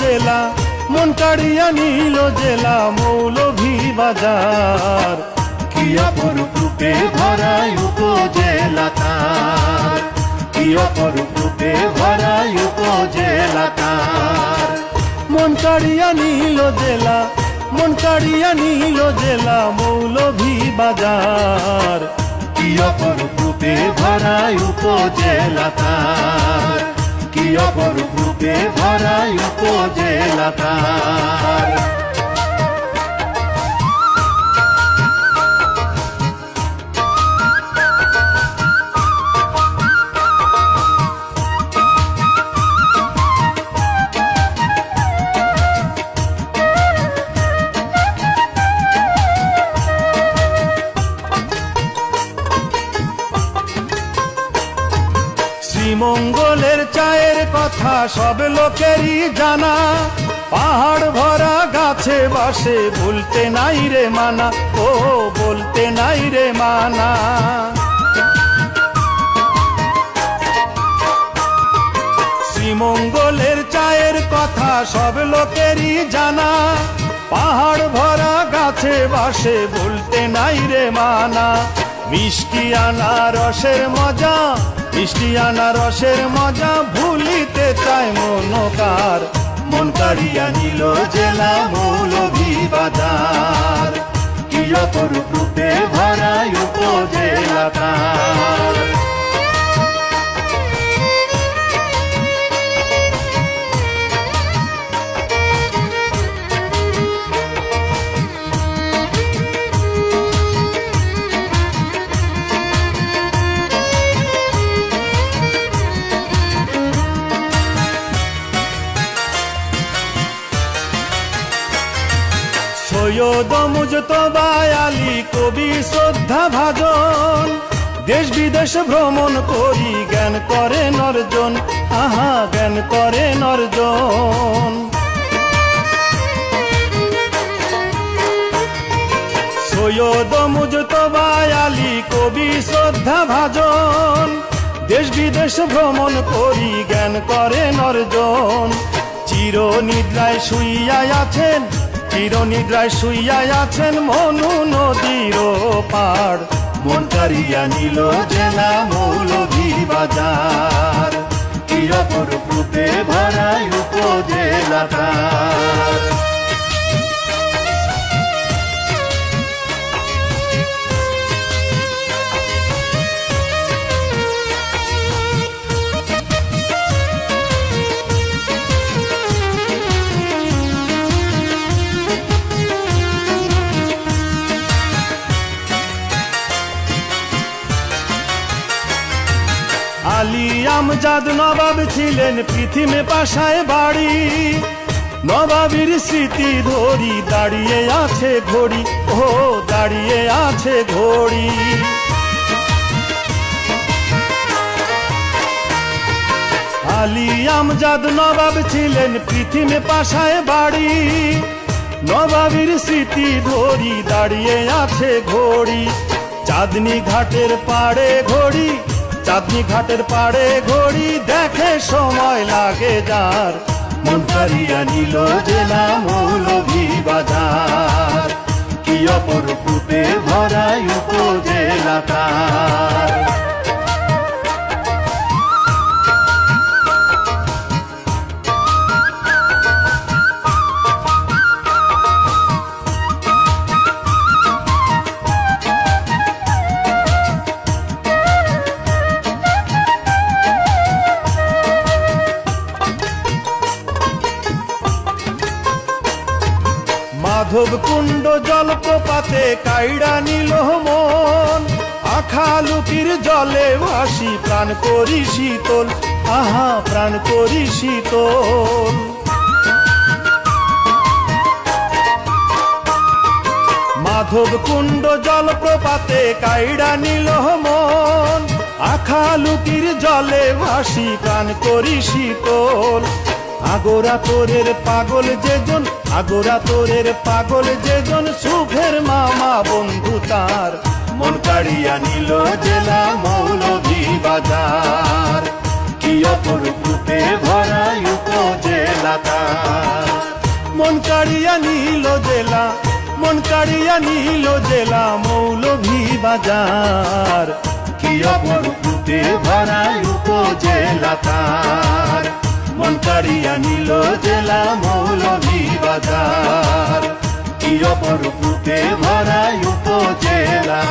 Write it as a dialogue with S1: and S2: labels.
S1: জেলা, মন কাড়িয়া নিল জেলা মৌলভী বাজার। কি অপরূপ রূপে ভরাই উপজেলা তার। কি অপরূপ রূপে ভরাই উপজেলা তার। মন কাড়িয়া নিল জেলা, মন কাড়িয়া নিল জেলা মৌলভী বাজার। কি অপরূপ রূপে ভরাই উপজেলা তার। কি অপরূপ রূপে ভরাই শ্রীমঙ্গলের চায়ের কথা সব লোকেরই জানা। পাহাড় ভরা গাছে বাসে, বলতে নাই রে মানা। ও, বলতে নাই রে মানা। শ্রীমঙ্গলের চায়ের কথা সব লোকেরই জানা। পাহাড় ভরা গাছে বাসে, বলতে নাই রে মানা। মিষ্টি আনা রসের মজা মিষ্টি আনা রসের মজা ভুলিতে চায় মনকার। মন কারিয়া নিল জেলা মৌলভী বাজার কি অপরূপ রূপে ভরায় উপজেলা তার সৈয়দ মুজতবা আলী কবি শ্রদ্ধা ভাজন। দেশ বিদেশ ভ্রমণ করি, জ্ঞান করেন অর্জন আহা, জ্ঞান করেন অর্জন সৈয়দ মুজতবা আলী কবি শ্রদ্ধা ভাজন। দেশ বিদেশ ভ্রমণ করি, জ্ঞান করে অর্জন চির নিদ্রায় শুইয়াই আছেন চির শুইয়া আছেন মনু নদীর পাড় মন কারিয়া নিল জেলা মৌলভী বাজার। কি অপরূপ রূপে ভরায় উপজেলা আমজাদ নবাব ছিলেন পৃথিবী পাশায় বাড়ি। নবাবীর স্মৃতি ধরি, দাঁড়িয়ে আছে ঘড়ি, ও দাঁড়িয়ে আছে ঘড়ি। আলী আমজাদ নবাব ছিলেন পৃথিবী পাশায় বাড়ি। নবাবীর স্মৃতি ধরি, দাঁড়িয়ে আছে ঘড়ি। চাঁদনি ঘাটের পাড়ে ঘড়ি চাঁদনি ঘাটের পাড়ে ঘড়ি দেখে সময় লাগে যার। মন কারিয়া নিল জেলা মৌলভী বাজার। কি অপর রূপে ভরাই মাধব কুণ্ড জলপ্রপাতে কাইড়া নিল মন। আখালুকির জলে ভাসি, প্রাণ করি শীতল। আহা, প্রাণ করি শীতল। মাধব কুণ্ড জলপ্রপাতে কাইড়া নিল মন। আখালুকির জলে ভাসি, প্রাণ করি শীতল। আগোরা তোরের পাগল যেজন, আগোরা তোরের পাগল যেজন সুখের মামা বন্ধু তার। মন কাড়িয়া নিল জেলা মৌলভী বাজার। কি
S2: অপরূপ রূপে ভরা উপজেলা তার।
S1: মন কাড়িয়া নিল জেলা, মন কাড়িয়া নিল জেলা মৌলভী বাজার।
S2: কি অপরূপ রূপে ভরা উপজেলা তার। মন কারিয়া নিল জেলা মৌলভী বাজার। কি অপরূপ রূপে ভরা উপজেলা